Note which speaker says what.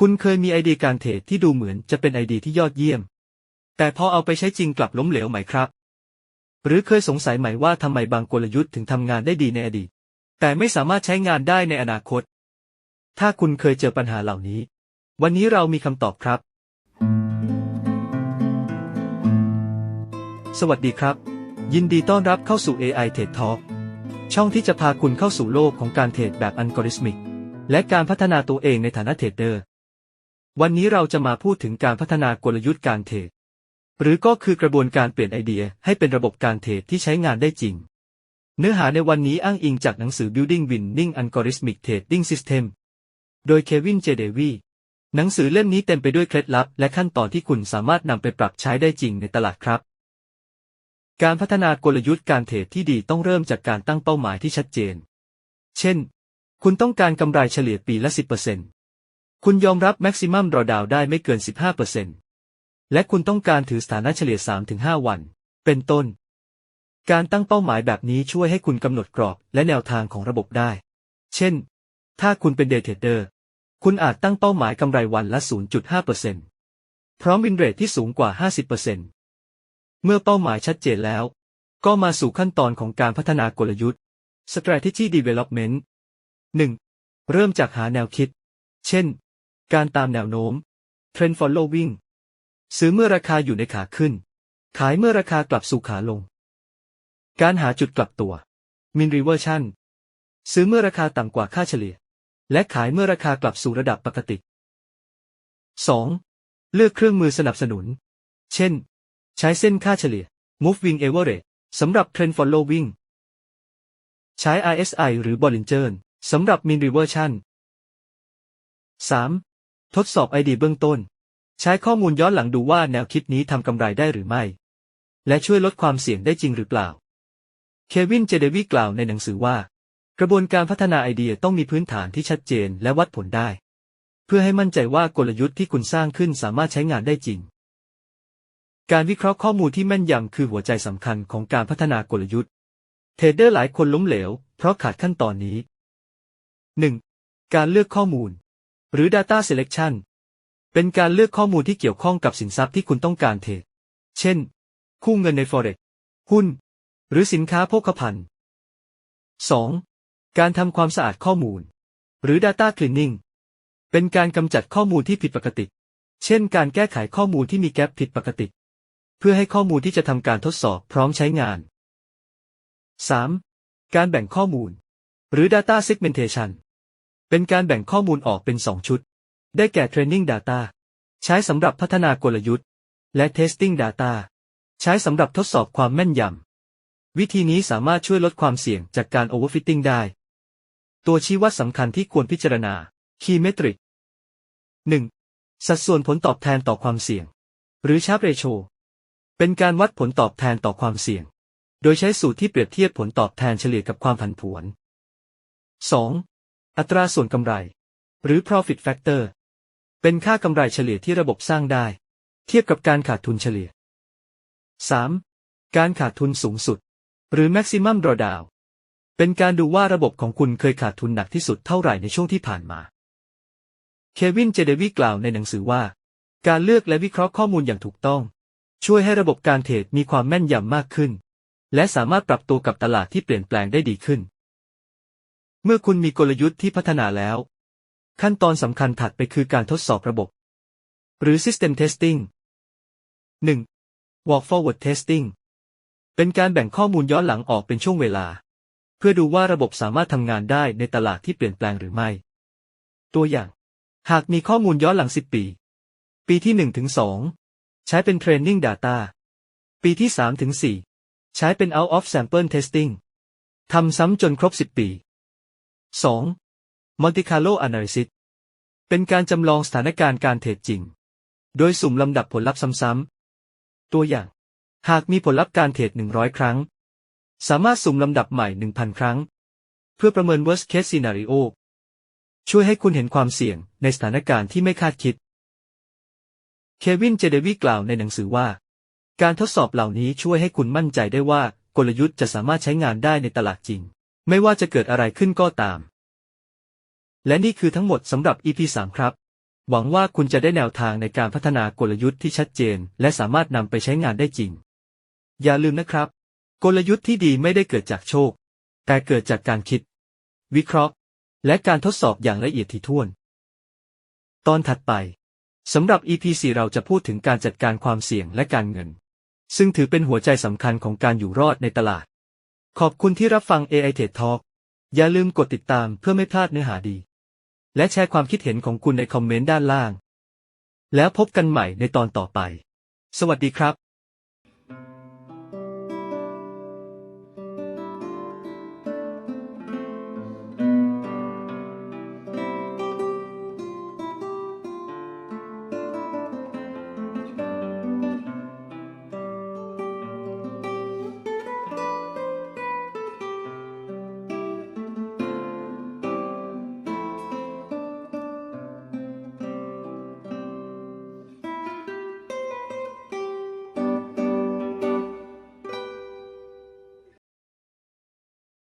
Speaker 1: คุณเคยมีไอเดียการเทรดที่ดูเหมือนจะเป็นไอเดียที่ยอดเยี่ยม แต่พอเอาไปใช้จริงกลับล้มเหลวไหมครับ หรือเคยสงสัยไหมว่าทำไมบางกลยุทธ์ถึงทำงานได้ดีในอดีต แต่ไม่สามารถใช้งานได้ในอนาคต ถ้าคุณเคยเจอปัญหาเหล่านี้ วันนี้เรามีคำตอบครับ สวัสดีครับ ยินดีต้อนรับเข้าสู่ AI TED Talk ช่องที่จะพาคุณเข้าสู่โลกของการเทรดแบบอัลกอริทึมิก และการพัฒนาตัวเองในฐานะเทรดเดอร์ วันนี้เราจะมาพูดถึงการพัฒนากลยุทธ์การเทรดหรือก็คือกระบวนการเปลี่ยนไอเดียให้เป็นระบบการเทรดที่ใช้งานได้จริง เนื้อหาในวันนี้อ้างอิงจากหนังสือ Building Winning Algorithmic Trading System โดยเควินเจเดวีหนังสือเล่มนี้เต็มไปด้วยเคล็ดลับ และขั้นตอนที่คุณสามารถนำไปปรับใช้ได้จริงในตลาดครับ การพัฒนากลยุทธ์การเทรดที่ดีต้องเริ่มจากการตั้งเป้าหมายที่ชัดเจน เช่น คุณต้องการกำไรเฉลี่ยปีละ 10% คุณยอมรับแม็กซิมัมรอดาวได้ไม่เกิน 15%และคุณต้องการถือสถานะเฉลี่ย 3-5 วัน เป็นต้น การตั้งเป้าหมายแบบนี้ช่วยให้คุณกำหนดกรอบและแนวทางของระบบได้ เช่น ถ้าคุณเป็นเดย์เทรดเดอร์ คุณอาจตั้งเป้าหมายกำไรวันละ 0.5%พร้อมวินเรทที่สูงกว่า 50%เมื่อเป้าหมายชัดเจนแล้ว ก็มาสู่ขั้นตอนของการพัฒนากลยุทธ์ strategy development 1. เริ่มจากหาแนวคิด เช่น การตามแนวโน้ม trend following ซื้อเมื่อราคาอยู่ในขาขึ้น ขายเมื่อราคากลับสู่ขาลง การหาจุดกลับตัว min reversion ซื้อเมื่อราคาต่ำกว่าค่าเฉลี่ย และขายเมื่อราคากลับสู่ระดับปกติ 2. เลือกเครื่องมือสนับสนุน เช่น ใช้เส้นค่าเฉลี่ย moving average สำหรับ trend following ใช้ RSI หรือ Bollinger สำหรับ mean reversion 3. ทดสอบไอเดียเบื้องต้น ใช้ข้อมูลย้อนหลังดูว่าแนวคิดนี้ทำกำไรได้หรือไม่ และช่วยลดความเสี่ยงได้จริงหรือเปล่า เควินเจเดวีกล่าวในหนังสือว่า กระบวนการพัฒนาไอเดียต้องมีพื้นฐานที่ชัดเจนและวัดผลได้ เพื่อให้มั่นใจว่ากลยุทธ์ที่คุณสร้างขึ้นสามารถใช้งานได้จริง การวิเคราะห์ข้อมูลที่แม่นยำคือหัวใจสำคัญของการพัฒนากลยุทธ์ เทรดเดอร์หลายคนล้มเหลว เพราะขาดขั้นตอนนี้ 1. การเลือกข้อมูล หรือ Data Selection เป็นการเลือกข้อมูลที่เกี่ยวข้องกับสินทรัพย์ที่คุณต้องการเทรด เช่น คู่เงินใน Forex หุ้น หรือสินค้าโภคภัณฑ์ 2. การทำความสะอาดข้อมูล หรือ Data Cleaning เป็นการกำจัดข้อมูลที่ผิดปกติ เช่น การแก้ไขข้อมูลที่มีแกลบผิดปกติ เพื่อให้ข้อมูลที่จะทำการทดสอบพร้อมใช้งาน 3. การแบ่งข้อมูล หรือ Data Segmentation เป็นการแบ่งข้อมูลออกเป็น 2 ชุด ได้แก่ Training Data ใช้สำหรับพัฒนากลยุทธ์ และ Testing Data ใช้สำหรับทดสอบความแม่นยำ วิธีนี้สามารถช่วยลดความเสี่ยงจากการ Overfitting ได้ ตัวชี้วัดสำคัญที่ควรพิจารณา Key Metric 1. สัดส่วนผลตอบแทนต่อความเสี่ยง หรือ Sharp Ratio เป็นการวัดผลตอบแทนต่อความเสี่ยง โดยใช้สูตรที่เปรียบเทียบผลตอบแทนเฉลี่ยกับความผันผวน 2. อัตราส่วนกำไร หรือ profit factor เป็นค่ากำไรเฉลี่ยที่ระบบสร้างได้ เทียบกับการขาดทุนเฉลี่ย 3. การขาดทุนสูงสุด หรือ maximum drawdown เป็นการดูว่าระบบของคุณเคยขาดทุนหนักที่สุดเท่าไหร่ในช่วงที่ผ่านมา เควิน เจเดวีกล่าวในหนังสือว่า การเลือกและวิเคราะห์ข้อมูลอย่างถูกต้อง ช่วยให้ระบบการเทรดมีความแม่นยำมากขึ้น และสามารถปรับตัวกับตลาดที่เปลี่ยนแปลงได้ดีขึ้น เมื่อคุณมีกลยุทธ์ที่พัฒนาแล้ว ขั้นตอนสำคัญถัดไปคือการทดสอบระบบ หรือ System Testing 1. Walk Forward Testing เป็นการแบ่งข้อมูลย้อนหลังออกเป็นช่วงเวลา เพื่อดูว่าระบบสามารถทำงานได้ในตลาดที่เปลี่ยนแปลงหรือไม่ ตัวอย่าง หากมีข้อมูลย้อนหลัง 10 ปี ปีที่1ถึง2ใช้เป็น Training Data ปีที่3ถึง4ใช้เป็น Out of Sample Testing ทำซ้ำจนครบ 10 ปี 2. Monte Carlo Analysis เป็นการจำลองสถานการณ์การเทรดจริง โดยสุ่มลำดับผลลัพธ์ซ้ำๆ ตัวอย่าง หากมีผลลัพธ์การเทรด 100 ครั้ง สามารถสุ่มลำดับใหม่ 1,000 ครั้ง เพื่อประเมิน worst case scenario ช่วยให้คุณเห็นความเสี่ยงในสถานการณ์ที่ไม่คาดคิด เควิน เจเดวีกล่าวในหนังสือว่า การทดสอบเหล่านี้ช่วยให้คุณมั่นใจได้ว่ากลยุทธ์จะสามารถใช้งานได้ในตลาดจริง ไม่ว่าจะเกิดอะไรขึ้นก็ตาม และนี่คือทั้งหมดสำหรับ EP 3 ครับ หวังว่าคุณจะได้แนวทางในการพัฒนากลยุทธ์ที่ชัดเจน และสามารถนำไปใช้งานได้จริง อย่าลืมนะครับ กลยุทธ์ที่ดีไม่ได้เกิดจากโชค แต่เกิดจากการคิด วิเคราะห์ และการทดสอบอย่างละเอียดถี่ถ้วน ตอนถัดไปสำหรับ EP 4 เราจะพูดถึงการจัดการความเสี่ยงและการเงิน ซึ่งถือเป็นหัวใจสำคัญของการอยู่รอดในตลาด ขอบคุณที่รับฟัง AI TED Talk อย่าลืมกดติดตามเพื่อไม่พลาดเนื้อหาดี และแชร์ความคิดเห็นของคุณในคอมเมนต์ด้านล่าง แล้วพบกันใหม่ในตอนต่อไป สวัสดีครับ